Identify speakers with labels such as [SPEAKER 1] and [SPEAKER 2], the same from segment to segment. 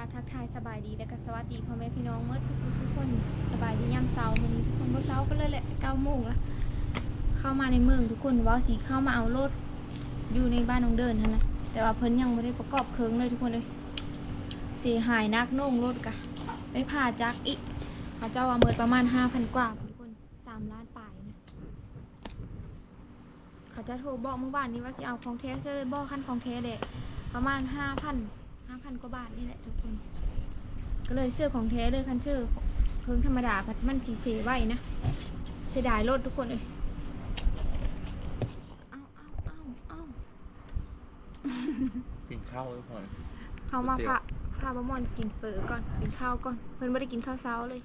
[SPEAKER 1] ค่ะทักทายสบายดีและก็สวัสดีพ่อแม่พี่น้องเมื่อทุกทุกคนสบายดียามเช้ามื้อนี้ทุกคนเช้าก็เลยแหละเก้าโมงละเข้ามาในเมืองทุกคนว่าสิเข้ามาเอารถอยู่ในบ้านน้องเดินนั่นนะแต่ว่าเพิ่นยังบ่ได้ประกอบเครื่องเลยทุกคนเลยเสียหายนักโน่งรถกะได้ผ่าจักอีกเขาเจ้าว่าเมิดประมาณ5,000กว่าทุกคน3ล้านปลายนะเขาจะโทรบอกเมื่อวานนี้ว่าสิเอาของแท้ซะเลยบอกคันของแท้แหละประมาณ5,000 ห้าพันกว่าบาทนี่แหละทุกคน ก็เลยเสื้อของแท้เลยคันเสื้อเครื่องธรรมดาพัดมันสีเสไว้นะ เสียดายรถทุกคนเลยเอาเอาเอาเอา
[SPEAKER 2] กินข้าวทุกคน
[SPEAKER 1] เขามาพาพาบะมอนกินเฟอก่อน กินข้าวก่อน เพิ่นไม่ได้กินข้าวเช้าเลย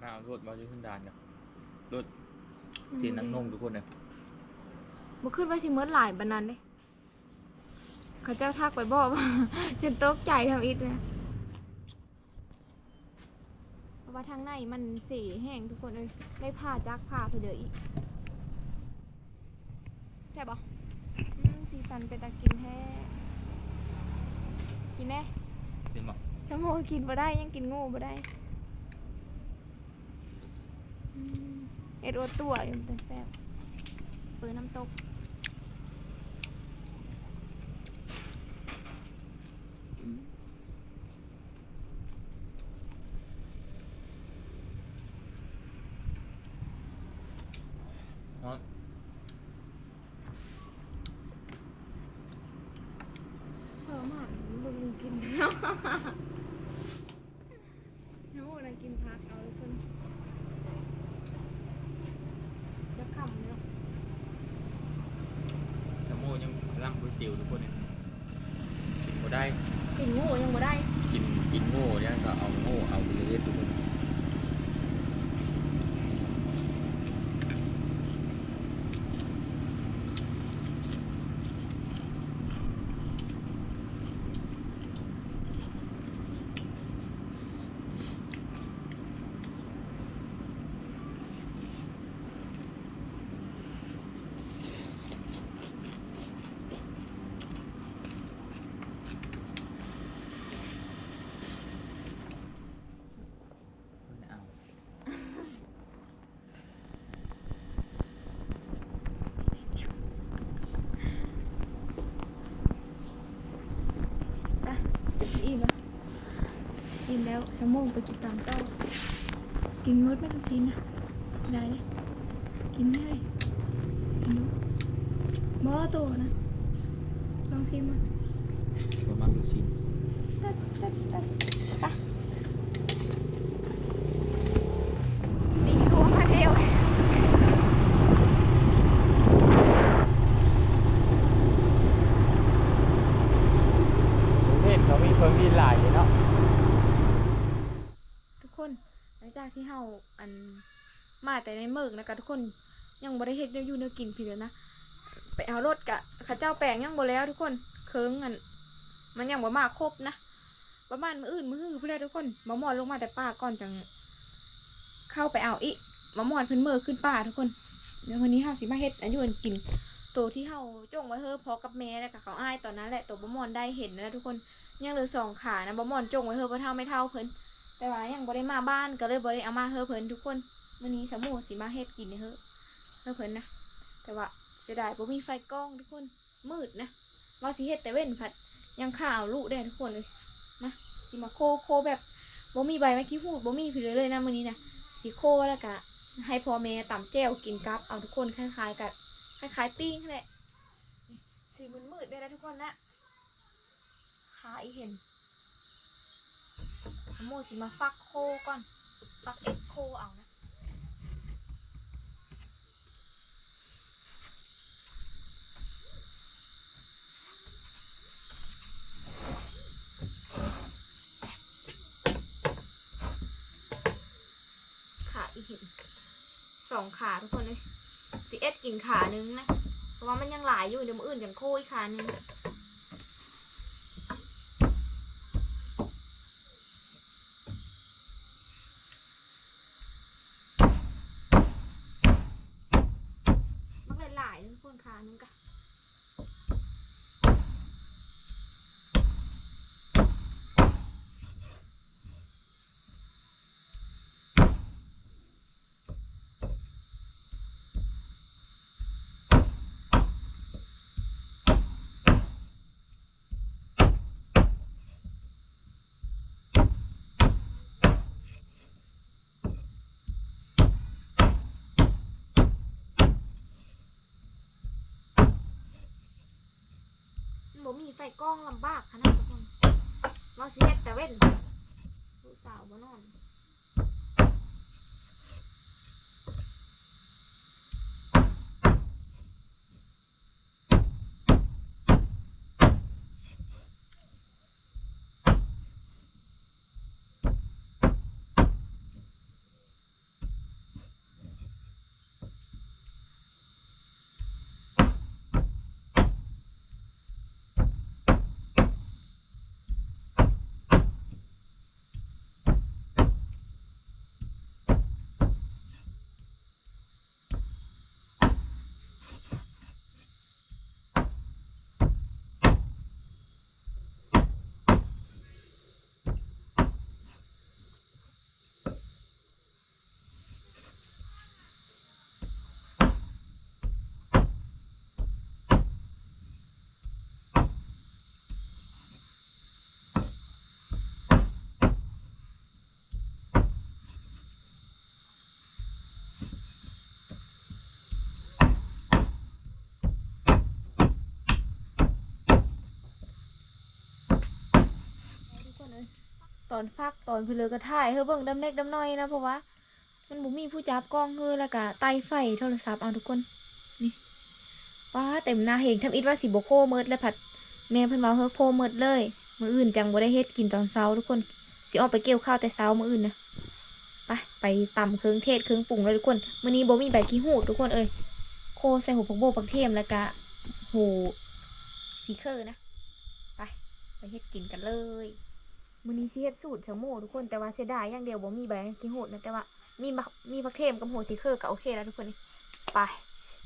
[SPEAKER 2] มาเอารถมาจะขึ้นดานเนี่ยรถเสียงนังนงทุกคนเนี่ย
[SPEAKER 1] บ่ขึ้นไว้สิเมื่อหลายบันนั้นเด้ เขาเจ้าทักไปบอกว่าจนตกใจทำอิดเนี่ยเพราะว่าทางในมันเสีแห้งทุกคนเลยได้ผ่าจักผ่าไปเลยอีกแซ่บปะอืมสีสันเป็นตากินแท้กินแน่
[SPEAKER 2] เป็นหมอ
[SPEAKER 1] ชั่วโมงกินบ่ได้ยังกินโง่บ่ได้อืมเอ็ดโอตัวอยู่แต่แซ่บเปิดน้ำตก อืม
[SPEAKER 2] ฮะ
[SPEAKER 1] เพิ่มหันบึงกิน แล้วน้ำมูกนะกินพักเอาทุกคนจะขำเนาะ
[SPEAKER 2] ชะโมยังร่างก๋วยเตี๋ยวทุกคนเนี่ยกินบ่ได้
[SPEAKER 1] กินโง่ยังบ่ได้
[SPEAKER 2] กินกินโง่เนี่ยก็เอาโง่เอาไปเลยทุกคนไม่เอา
[SPEAKER 1] จ้ะอิ่มแล้วอิ่ม แล้วสมองไปกินตามเต้ากินมดไม่ต้องซีนะได้เลยกินเลยกินดูบ่โตนะลองซิมมา
[SPEAKER 2] ประมาณดูสิ
[SPEAKER 1] ตัดตัดตัดตัดนี่รวมมาเดียว
[SPEAKER 2] เทศเขามีเพิ่มมีหลายเลยเนาะ
[SPEAKER 1] ทุกคนหลัง จากที่เฮาอันมาแต่ในเมืองนะคะทุกคนยังบ่ได้เฮ็ดแนวอยู่แนวกินพี่แล้วนะไปเอารถกะข้าเจ้าแปลงยังบ่แล้วทุกคนเคิงอันมันยังบ่มาครบนะประมาณมืออื่นมือฮือพุ่นแหละทุกคนบ่หมอนลงมาแต่ป่าก่อนจัง เข้าไปเอาอีกบ่หมอนเพิ่นเมื่อขึ้นป่าทุกคนเดี๋ยววันนี้เฮาสิมาเฮ็ดอันอยู่อันกินตัวที่เฮาจ้งไว้เฮ้อพอกับแม่แล้วก็เขาอ้ายตอนนั้นแหละตัวบ่หมอนได้เห็นนะทุกคนยังเหลือสองขานะบ่หมอนจ้งไว้เฮ้อบ่เท่าไม่เท่าเพิ่น แต่ว่ายังบ่ได้มาบ้านก็เลยบ่ได้เอามาเฮอเพิ่นทุกคนมื้อนี้สมูสิมาเฮ็ดกินเฮอเฮอเพิ่นนะแต่ว่าเสียดายบ่มีไฟกล้องทุกคนมืดนะว่าสิเฮ็ดแต่เว้นผัดยังข่าวลูกได้ทุกคนเลยนะสิมาโคโคแบบบ่มีใบไม้ขี้หูดบ่มีผิเลยเลยนะมื้อนี้นะสิโคแล้วก็ให้พ่อแม่ตำแจ่วกินกับเอาทุกคนคล้ายๆกับคล้ายๆปิ้งแหละสีมืดๆได้แล้วทุกคนนะขาอีเห็น โมยสิมาฟักโคก่อน ฟักเอ็กโคเอานะขาอีกเห็นสองขาทุกคนเลยสิเอ็ดกินขานึงนะ เพราะว่ามันยังหลายอยู่เดี๋ยวมืออื่นจังโคอีกขานึง มันหลายๆทุกคนขานึงกะ ส่กล้องลำบากขนาดทุกคนเราเสียแต่เว้นลูกสาวบ่นอน ทุกคนเอ้ย ตอนฟักตอนเพนเลือกระถ่ายเฮ้เบิ่งดำเล็กดำน้อยนะเพราะว่า มันบ่มีผู้จับกล้องเฮ้แล้วก็ไตไฟโทรศัพท์เอาทุกคนนี่ป้าเต็มหน้าเฮงทำอิดว่าสิบโคเมิดแล้วผัด แม่เพิ่นว่าเฮ้โคเมิดเลยมืออื่นจังบ่ได้เฮ็ดกินตอนเช้าทุกคนสิออกไปเกี่ยวข้าวแต่เช้ามืออื่นนะไปไปตำเครื่องเทศเครื่องปรุงเลยทุกคนมื้อนี้บ่มีใบขี้หูทุกคนเอ้ยโคใส่หัวผักโบกผักเทียมแล้วก็โหสีเคอร์นะ ไป ไปเฮ็ดกินกันเลย มื้อนี้สิเฮ็ดสูตรเฉาโม่ทุกคนแต่ว่าเสียดายอย่างเดียวบ่มีใบกิโหดนะแต่ว่ามีบักมีผักเทมกับโหสีเคอร์ก็โอเคแล้วทุกคนนี่ไป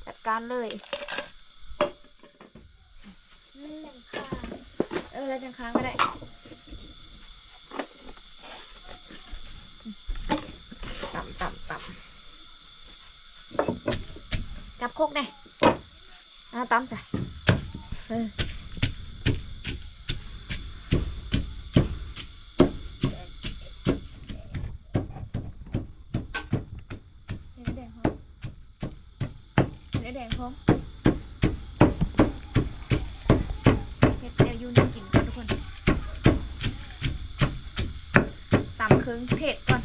[SPEAKER 1] จัดการเลยอืมค่ะเออแล้วจังค้างก็ได้ต่ำต่ำต่ำจับโคกแน่อ่าต่ำจ้ะเออ เห็นแดงพร้อมเห็นแดงพร้อมเฮ็ดเดี๋ยวยูนกินก่อนทุกคนตำเครื่องเผ็ดก่อน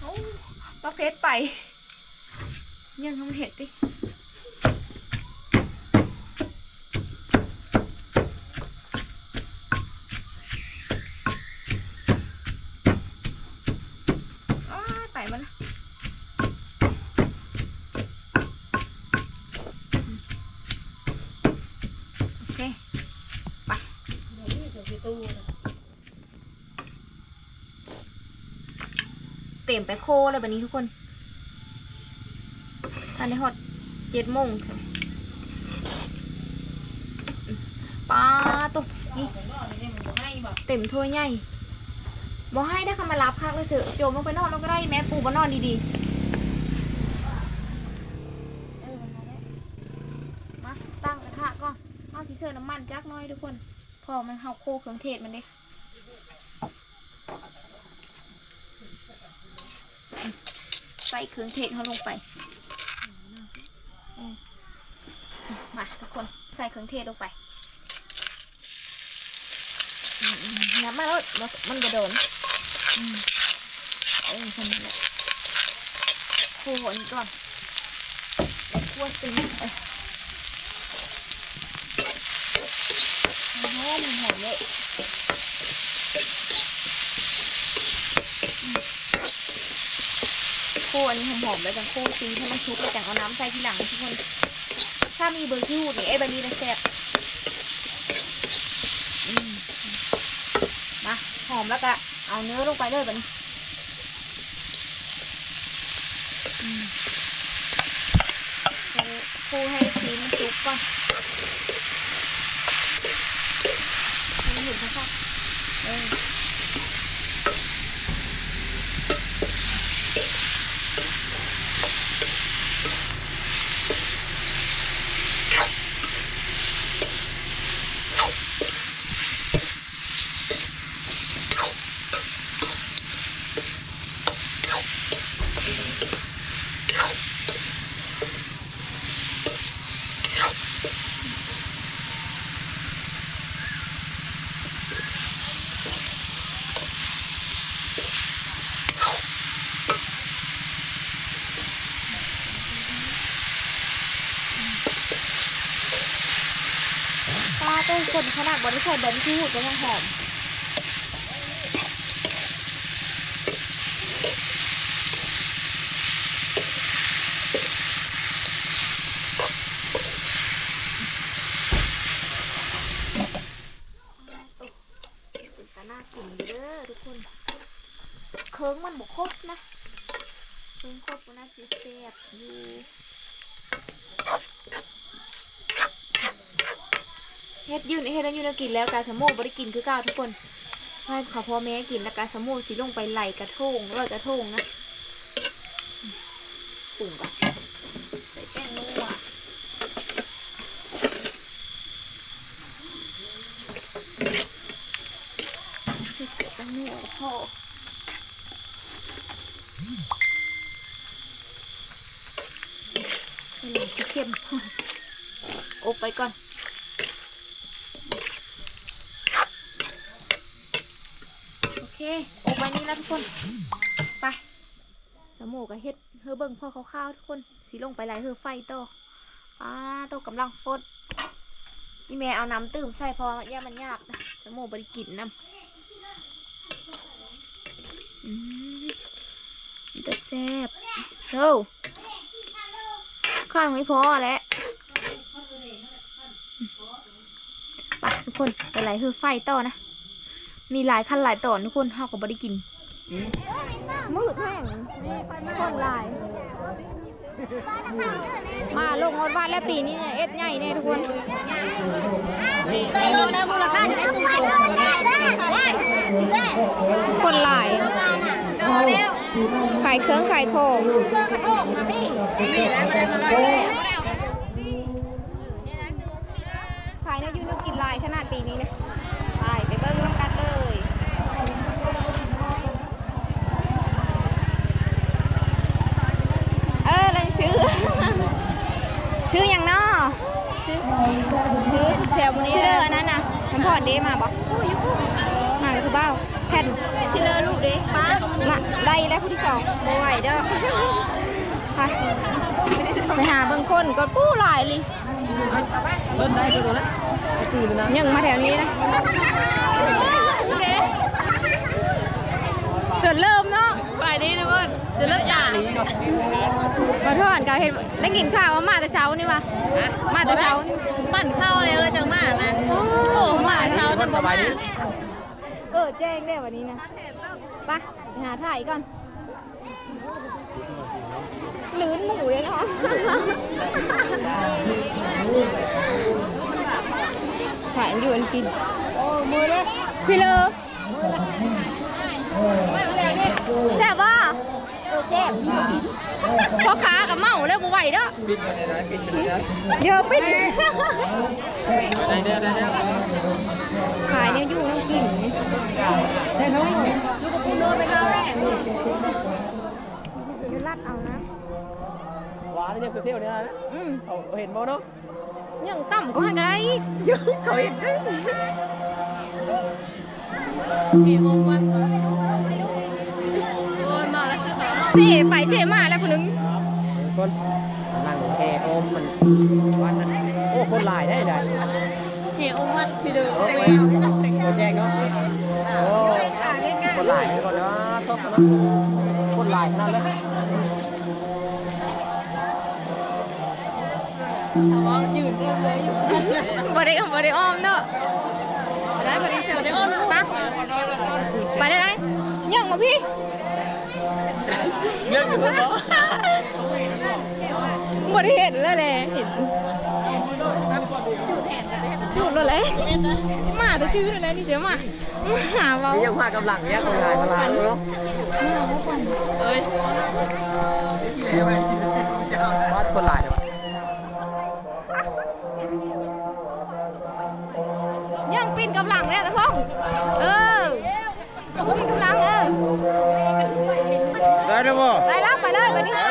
[SPEAKER 1] เอ้ปลาเพชรไป ยังทำเห็ดดิ อ้ายไปมันโอเค ไป เต็มไปโคเลยแบบนี้ทุกคนทันได้ฮอดเจ็ดโมงปลาตุ๊กนี่เต็มถ้วยใหญ่บอให้ได้คำมารับคักเลยเถอะโจมลงไปนอนลงก็ได้แม่ปูมานอนดีๆเออมาตั้งกระทะก่อนเอาสีเสื้อน้ำมันจักน้อยทุกคน พอมันเฮาโคเครื่องเทศมันเด้ใส่เครื่องเทศเขาลงไปอืมมาทุกคนใส่เครื่องเทศลงไปอืมอืมยับมาแล้วมันมันจะโดนอืมเออทำนั่นแหละคั่วหนก่อนแล้วคั่วซีเออ หอมหอมเลยคั่อันนี้หอมๆแล้วจังคั่ซีให้มันชุบแล้วจังเอาน้ำใส่ทีหลังทุกคน ถ้ามีเบอร์ที่หูนี่ไอ้ใบนี้นะแซ่บมาหอมแล้วก็เอาเนื้อลงไปเลยแบบนี้อืมคลุคลุให้ชีสมันสุกก่อน ให้มั ต้นคนขนาดบริใส่แบนทูดก็ยังหอมก็น่ากินอยู่เด้อทุกคน เคิงมันบกครบนะเคิงครบมันน่าสิแซ่บอยู่ เฮ็ดยืนเฮ็ดแล้วยืนกินแล้วกาสะโมูบ่ได้กินคือเก่าทุกคนให้ข้าพ่อแม่กินแล้วกาสะโมูสิลงไปไหลกระทงรอยกระทงนะปรุงก่อนใส่แป้งนัวสิตั้งน่วยพอใส่ลงที่เข้มอบไปก่อน อเคอบไปนี้แล้วทุกคน ไปสมูกับเฮ็ดเฮอเบิ่งพ่อคร่าวๆทุกคน สีลงไปไหลเฮอไฟโตอป้าโตกำลังฟดนี่แม่เอาน้ำตื้มใส่พอย่ามันยากนะสมูบริกินน้ำอืมจะแซ่บโอ้ข้าวไม่พอแล้วไปทุกคนไปไหลคือไฟโตนะ มีหลายขั้นหลายตอนทุกคนเท่ากับบได้กินมืดแห้งคนหลาย มาลงงดบ้านแล้วปีนี้เนี่ยเอ็ดใหญ่แน่ทุกคนคนหลายขายเครื่องขายของขายเนื้อยูนุกินลายขนาดปีนี้นะไปไปเบิ้งน้ำกันเลย เออลังซื้อ ซื้ออย่างนอซื้อ ซื้อแถวนี้ซื้ออันนั้นน่ะน้ำพอด เด้มาบอกมาคือเบ้าแผ่น
[SPEAKER 3] ชิเลอร์ลูกเด้ป้า
[SPEAKER 1] น่ะได้แล้วผู้ที่สอง
[SPEAKER 3] บ่ไหวเด้อ
[SPEAKER 1] ไปไปหาเบิ่งคนก็ปู้หลายเลย
[SPEAKER 3] เพิ่นได้ตัวแล้วตื่นนะ
[SPEAKER 1] ยังมาแถวนี้นะจนเริ่มเนาะ
[SPEAKER 3] ไปนี่ทุกคนจะเลิกยา
[SPEAKER 1] มาทอดกับเห็นได้กินข้าวว่ามาแต่เช้านี่วะมาแต่เช้านี่
[SPEAKER 3] ปั่นข้าแล้วเลยจังมากนะ โอ้มาเช้าจังบ่มา
[SPEAKER 1] เออแจ้งได้วันนี้นะไปหาถ่ายก่อนลื้นหมูเลยเนาะถ่ายอยู่อันกิน
[SPEAKER 3] โอ้มือเลย
[SPEAKER 1] พี่เลอ แซ่บพ่อค้ากับเมาแล้วกูไหวเด้อ
[SPEAKER 2] ปิดไปเลยนะปิดไปเลยนะ
[SPEAKER 1] เดี๋ยวปิด
[SPEAKER 2] ได้ได้ได้ได้
[SPEAKER 1] ขายเนี่ยอยู่น้ำกินนี่
[SPEAKER 3] ใช่เนาะลูกกับคุณโดนไปแล้วแหละ
[SPEAKER 1] เดี๋ยวรัดเอานะ
[SPEAKER 3] หวานยังเซี่ยวเนี่ยนะ
[SPEAKER 1] อืม
[SPEAKER 3] เขาเห็นบ่เนาะ
[SPEAKER 1] ยังต่ำก็ให้ได้
[SPEAKER 3] เขาเห็นได้มีอมวันโอ้ยมาแล้วซื้อของ
[SPEAKER 1] เสียไปเสียมาแล้วคนนึง
[SPEAKER 3] คนนั่งแห่อมมันวันนั้นโอ้คนหลายได้ได้
[SPEAKER 4] เฮอมวัดพี่เดือ
[SPEAKER 3] โอ้
[SPEAKER 4] เว
[SPEAKER 3] ย
[SPEAKER 4] ล
[SPEAKER 3] โอ้แจ้งเนาะโอ้คนหลายก่อนเนาะทบเนาะคนหลายนั่นเลย
[SPEAKER 4] ยืนเรียบเลยอยู่
[SPEAKER 1] บ่ได้บ่ได้อ้อมเนาะ
[SPEAKER 4] ได้พอดีเชียวได้อ้อน
[SPEAKER 1] ปะไปได้ ไหมยังมาพี่
[SPEAKER 3] เยอะอยู่เพิ่นบ่
[SPEAKER 1] บ่ได้เห็นแล้วแหละเห็นจุดแล้วแหละมาแต่ชื่อแล้วแหละนี่เสียมาหาเว้า
[SPEAKER 3] นี่ยังพากำลังเนี่ยคนหลายมาลายเนาะ
[SPEAKER 4] เอ้ย
[SPEAKER 3] วัดคนหลายเนาะ
[SPEAKER 1] ยังปีนกำลังแล้วตะพงเออปีนกำลังเออ
[SPEAKER 2] ได้แล้วบ่
[SPEAKER 1] ได้แล้วไปเลยไปนี่ค่ะ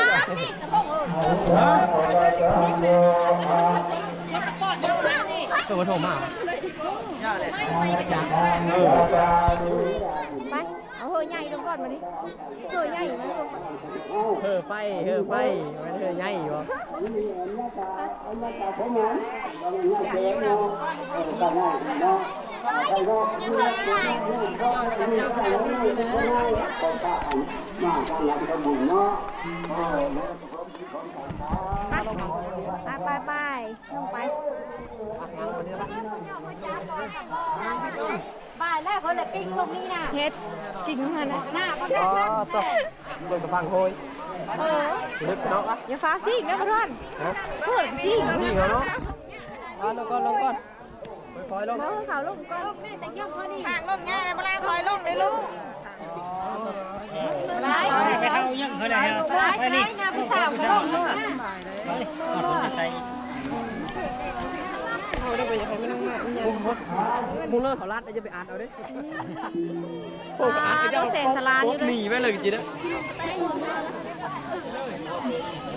[SPEAKER 3] ตัวมาโทรมา
[SPEAKER 1] ไปเอาเถอ
[SPEAKER 3] ใหญ่ลงก่อนมาดิเออใหญ่มาลง
[SPEAKER 4] เฮ้อไฟเฮ้อไฟมันเฮ้อใหญ่บ่
[SPEAKER 3] ไป ไปไปลงไป
[SPEAKER 1] บ้านแล้วเขาเลยกิ้งลงนี่นะ
[SPEAKER 3] เฮ็ดกิ่งมันะ
[SPEAKER 1] หน้าเขา
[SPEAKER 4] อ๋อตกเบิ่งกระพังโหย
[SPEAKER 3] เออ
[SPEAKER 4] ลึกเนาะ
[SPEAKER 3] อย่าฟ้าซิกนะพ่อท่านเพื่อนซิก
[SPEAKER 4] นี่เขาเนาะอ่าลงก่อนลงก่อน ค่อยๆลง
[SPEAKER 3] เมื่อเขาลงก่อน
[SPEAKER 1] แต่ย่อมเขานี่
[SPEAKER 5] ห่างลงง่ายเลยเวลาถอยลงได้ลูก
[SPEAKER 6] ไปเท่ายังเขาได้ฮะ
[SPEAKER 1] ร้ายร้ายนะพี่สาวเขาลงเลยนะ
[SPEAKER 4] มูเลอร์เขาลัดจะไปอ่านเอาดิ
[SPEAKER 3] อ่าตัวแสนสลานอยู่
[SPEAKER 4] ห
[SPEAKER 3] เล
[SPEAKER 4] นี
[SPEAKER 3] ย
[SPEAKER 4] ไปเลยจริงๆนะ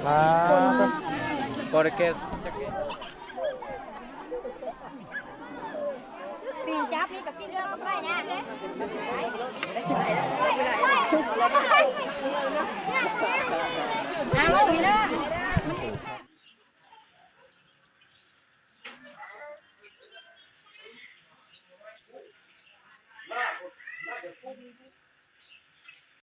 [SPEAKER 4] มา
[SPEAKER 7] โปรตุเกสจัก เก็ต
[SPEAKER 1] ปีจับนี่กับกินเรื่องก็ไม่นะเอาลงนี่เลย